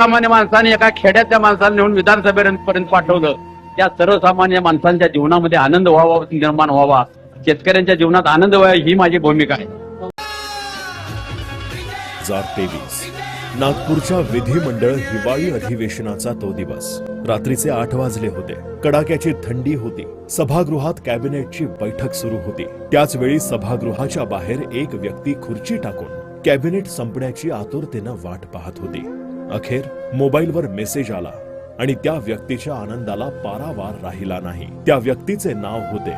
सर्वसामान्य माणसाने एका खेड्यातल्या माणसाला नेऊन विधानसभेपर्यंत पाठवलं. त्या सर्वसामान्य माणसांच्या जीवनामध्ये आनंद व्हावा निर्माण व्हावा. शेतकऱ्यांच्या जीवनात आनंद व्हावा ही माझी भूमिका आहे. तेवीस. नागपूरच्या विधिमंडळ हिवाळी अधिवेशनाचा तो दिवस. रात्रीचे आठ वाजले होते. कडाक्याची थंडी होती. सभागृहात कॅबिनेटची बैठक सुरू होती. त्याच वेळी सभागृहाच्या बाहेर एक व्यक्ती खुर्ची टाकून कॅबिनेट संपण्याची आतुरतेनं वाट पाहत होती. अखेर मोबाईलवर मेसेज आला आणि त्या व्यक्तीच्या आनंदाला पारावार राहिला नाही. त्या व्यक्तीचे नाव होते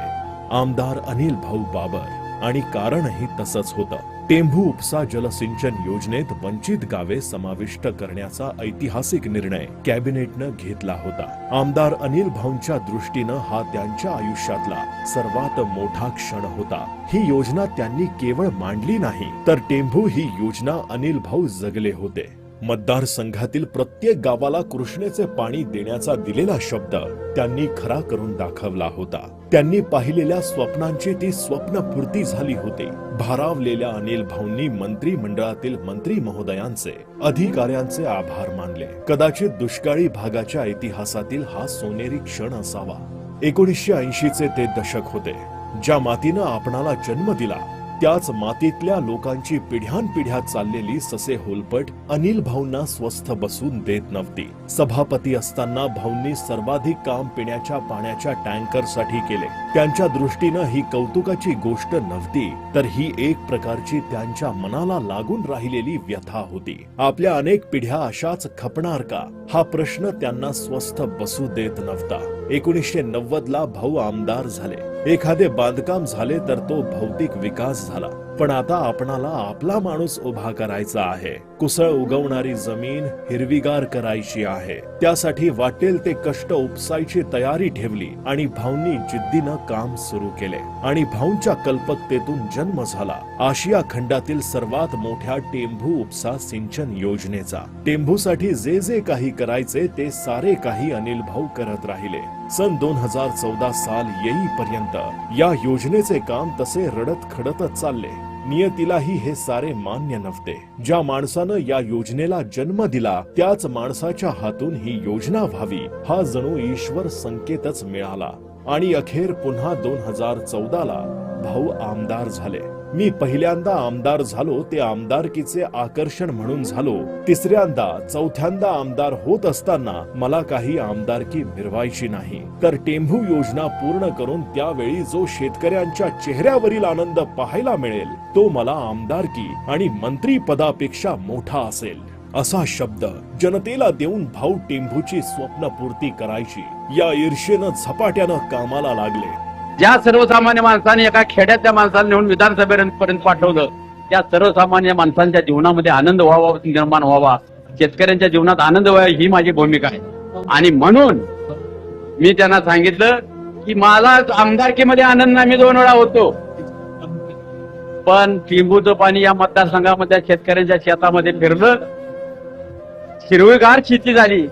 आमदार अनिल भाऊ बाबर आणि कारणही तसंच होतं. टेंभू उपसा जलसिंचन योजनेत वंचित गावे समाविष्ट करण्याचा ऐतिहासिक निर्णय कॅबिनेटनं घेतला होता. आमदार अनिल भाऊंच्या दृष्टीनं हा त्यांच्या आयुष्यातला सर्वात मोठा क्षण होता. ही योजना त्यांनी केवळ मांडली नाही तर टेंभू ही योजना अनिल भाऊ जगले होते. मतदारसंघातील प्रत्येक गावाला कृष्णेचे पाणी देण्याचा दिलेला शब्द त्यांनी खरा करून दाखवला होता. त्यांनी पाहिलेल्या स्वप्नांची ती स्वप्नपूर्ती झाली होती. भारावलेल्या अनिल भाऊंनी मंत्रिमंडळातील मंत्री महोदयांचे अधिकाऱ्यांचे आभार मानले. कदाचित दुष्काळी भागाच्या इतिहासातील हा सोनेरी क्षण असावा. एकोणीसशे ऐंशीचे ते दशक होते. ज्या मातीनं आपणाला जन्म दिला त्याच मातीतल्या लोकांची पिढ्यानपिढ्या चाललेली ससे होलपट अनिल भाऊंना स्वस्थ बसून देत नव्हती. सभापती असताना भाऊंनी सर्वाधिक काम पिण्याच्या पाण्याच्या टँकरसाठी केले. त्यांच्या दृष्टीनं ही कौतुकाची गोष्ट नव्हती तर ही एक प्रकारची त्यांच्या मनाला लागून राहिलेली व्यथा होती. आपल्या अनेक पिढ्या अशाच खपणार का? हा प्रश्न त्यांना स्वस्थ बसू देत नव्हता. एकोणीसशे नव्वद ला भाऊ आमदार झाले. एखादे बांधकाम झाले तर तो भौतिक विकास झाला. पण आता आपणाला आपला माणूस उभा करायचा आहे. कुसळ उगवणारी जमीन हिरवीगार करायची आहे. त्यासाठी वाटेल ते कष्ट उपसायची तयारी ठेवली आणि भाऊंनी जिद्दीनं काम सुरू केले. आणि भाऊंच्या कल्पकतेतून जन्म झाला. आशिया खंडातील सर्वात मोठ्या टेंभू उपसा सिंचन योजनेचा. टेंभूसाठी जे जे काही करायचे ते सारे काही अनिल भाऊ करत राहिले. सन दोन हजार चौदा साल येईपर्यंत या योजनेचे काम तसे रडत खडतच चालले. नियतीलाही हे सारे मान्य नव्हते. ज्या माणसानं या योजनेला जन्म दिला त्याच माणसाच्या हातून ही योजना व्हावी हा जणू ईश्वर संकेतच मिळाला. आणि अखेर पुन्हा दोन हजार चौदा ला भाऊ आमदार झाले. मी पहिल्यांदा आमदार झालो ते आमदारकीचे आकर्षण म्हणून झालो. तिसऱ्यांदा चौथ्यांदा आमदार होत असताना मला काही आमदारकी मिरवायची नाही. तर टेंभू योजना पूर्ण करून त्यावेळी जो शेतकऱ्यांच्या चेहऱ्यावरील आनंद पाहायला मिळेल तो मला आमदारकी आणि मंत्री पदापेक्षा मोठा असेल. असा शब्द जनतेला देऊन भाऊ टेंभूची स्वप्नपूर्ती करायची. या ईर्षेनं झपाट्यानं कामाला लागले. ज्या सर्वसामान्य माणसाने एका खेड्यातल्या माणसाला नेऊन विधानसभेपर्यंत पाठवलं त्या सर्वसामान्य माणसांच्या जीवनामध्ये आनंद व्हावा निर्माण व्हावा. शेतकऱ्यांच्या जीवनात आनंद व्हावा ही माझी भूमिका आहे. आणि म्हणून मी त्यांना सांगितलं की मला आमदारकीमध्ये आनंद आम्ही दोन वेळा होतो. पण लिंबूचं पाणी या मतदारसंघामध्ये शेतकऱ्यांच्या शेतामध्ये फिरलं. हिरवीगार शेती झाली.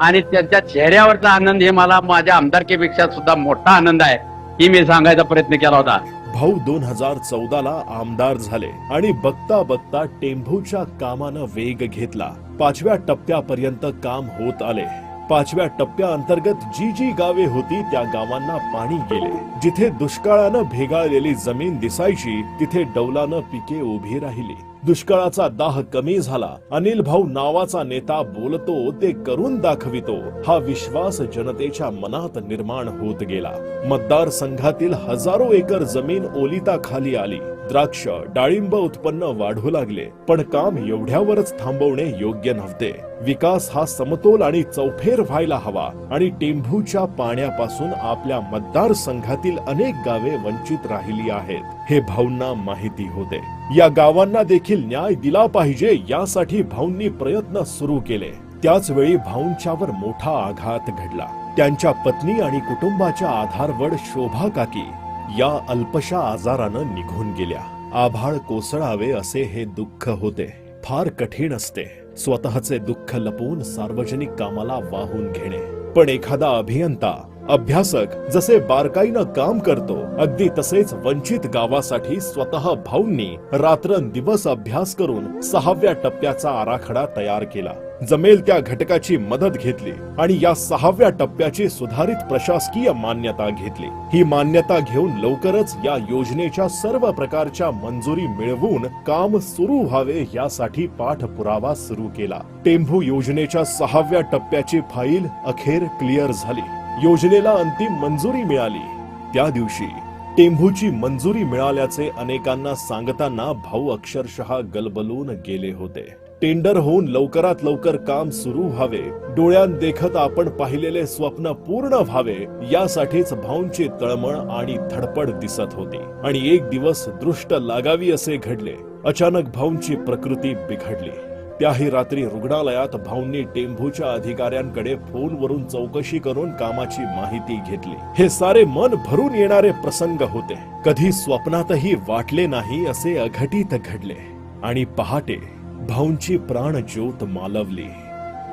आणि त्यांच्या चेहऱ्यावरचा आनंद हे मला माझ्या आमदारकीपेक्षा सुद्धा मोठा आनंद आहे. ही मी सांगायचा प्रयत्न केला होता. भाऊ दोन हजार चौदा ला आमदार झाले आणि बघता बघता टेंभूच्या कामानं वेग घेतला. पाचव्या टप्प्यापर्यंत काम होत आले. पाचव्या टप्प्या अंतर्गत जी जी गावे होती त्या गावांना पाणी गेले. जिथे दुष्काळानं भेगाळलेली जमीन दिसायची तिथे डौलानं पिके उभी राहिली. दुष्काळाचा दाह कमी झाला. अनिल भाऊ नावाचा नेता बोलतो ते करून दाखवितो. हा विश्वास जनतेच्या मनात निर्माण होत गेला. मतदारसंघातील हजारो एकर जमीन ओलिता खाली आली. द्राक्ष डाळिंब उत्पन्न वाढू लागले पण काम एवढ्यावरच थांबवणे योग्य नव्हते. विकास हा समतोल आणि चौफेर व्हायला हवा आणि टेंभूच्या पाण्यापासून आपल्या मतदारसंघातील अनेक गावे वंचित राहिली आहेत हे भाऊंना माहिती होते. या गावांना देखील न्याय दिला पाहिजे यासाठी भाऊंनी प्रयत्न सुरू केले. त्याच वेळी भाऊंच्यावर मोठा आघात घडला. त्यांच्या पत्नी आणि कुटुंबाच्या आधारवड शोभा काकी या अल्पशा आजारानं निघून गेल्या. आभाळ कोसळावे असे हे दुःख होते. फार कठीण असते. स्वतःचे दुःख लपवून सार्वजनिक कामाला वाहून घेणे. पण एखादा अभियंता अभ्यासक जसे बारकाईनं काम करतो अगदी तसेच वंचित गावासाठी स्वतः भाऊंनी रात्रंदिवस अभ्यास करून सहाव्या टप्प्याचा आराखडा तयार केला. जमेल त्या घटकाची मदत घेतली आणि या सहाव्या टप्प्याची सुधारित प्रशासकीय मान्यता घेतली. ही मान्यता घेऊन लवकरच या योजनेच्या सर्व प्रकारच्या मंजुरी मिळवून काम सुरू व्हावे यासाठी पाठपुरावा सुरू केला. टेंभू योजनेच्या सहाव्या टप्प्याची फाईल अखेर क्लिअर झाली. योजनेला अंतिम मंजुरी मिळाली. त्या दिवशी टेंभूची मंजुरी मिळाल्याचे अनेकांना सांगताना भाऊ अक्षरशः गलबलून गेले होते. टेंडर होऊन लवकरात लवकर काम सुरू व्हावे. डोळ्यात देखत आपण पाहिलेले स्वप्न पूर्ण व्हावे यासाठीच भाऊंची तळमळ आणि धडपड दिसत होती. आणि एक दिवस दृष्ट लागावी असे घडले. अचानक भाऊंची प्रकृती बिघडली. त्याही रात्री रुग्णालयात भाऊंनी टेंभूच्या अधिकाऱ्यांकडे फोनवरून चौकशी करून कामाची माहिती घेतली. हे सारे मन भरून येणारे प्रसंग होते. कधी स्वप्नातही वाटले नाही असे अघटित घडले. आणि पहाटे भाऊंची प्राणज्योत मालवली.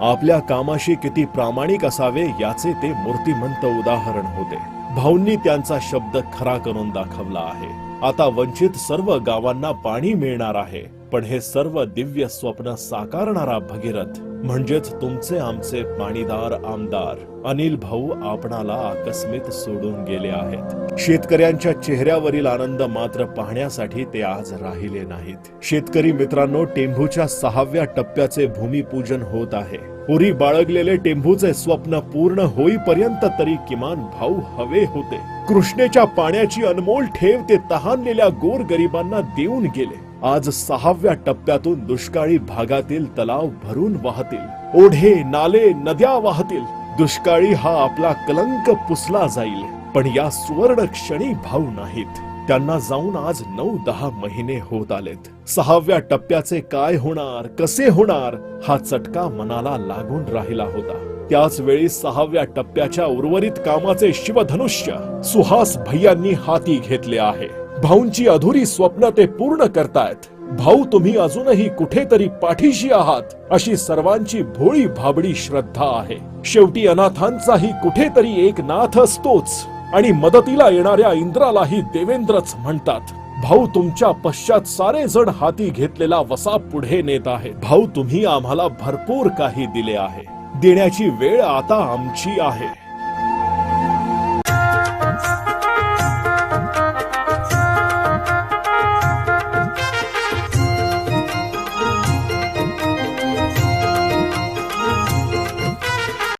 आपल्या कामाशी किती प्रामाणिक असावे याचे ते मूर्तिमंत उदाहरण होते. भाऊंनी त्यांचा शब्द खरा करून दाखवला आहे. आता वंचित सर्व गावांना पाणी मिळणार आहे पण हे सर्व दिव्य स्वप्न साकारणारा भगीरथ म्हणजेच तुमचे आमचे पाणीदार आमदार अनिल भाऊ आपणाला आकस्मित सोडून गेले आहेत. शेतकऱ्यांच्या चेहऱ्यावरील आनंद मात्र पाहण्यासाठी ते आज राहिले नाहीत. शेतकरी मित्रांनो टेंभूच्या सहाव्या टप्प्याचे भूमिपूजन होत आहे. उरी बाळगलेले टेंभूचे स्वप्न पूर्ण होईपर्यंत तरी किमान भाऊ हवे होते. कृष्णेच्या पाण्याची अनमोल ठेव ते तहानलेल्या गोर गरिबांना देऊन गेले. आज सहाव्या टप्प्यातून दुष्काळी भागातील तलाव भरून वाहतील. ओढे नाले नद्या वाहतील. दुष्काळी हा आपला कलंक पुसला जाईल. पण या सुवर्ण क्षणी भाऊ नाहीत. त्यांना जाऊन आज नऊ दहा महिने होत आलेत. सहाव्या टप्प्याचे काय होणार कसे होणार हा चटका मनाला लागून राहिला होता. त्याच वेळी सहाव्या टप्प्याच्या उर्वरित कामाचे शिवधनुष्य सुहास भैयांनी हाती घेतले आहे. भाऊंची अधुरी स्वप्न ते पूर्ण करतायत. भाऊ तुम्ही अजूनही कुठेतरी पाठीशी आहात अशी सर्वांची भोळी भाबडी श्रद्धा आहे. शेवटी अनाथांचाही कुठेतरी एक नाथ असतोच आणि मदतीला येणाऱ्या इंद्रालाही देवेंद्रच म्हणतात. भाऊ तुमच्या पश्चात सारे जण हाती घेतलेला वसा पुढे नेत आहे. भाऊ तुम्ही आम्हाला भरपूर काही दिले आहे. देण्याची वेळ आता आमची आहे.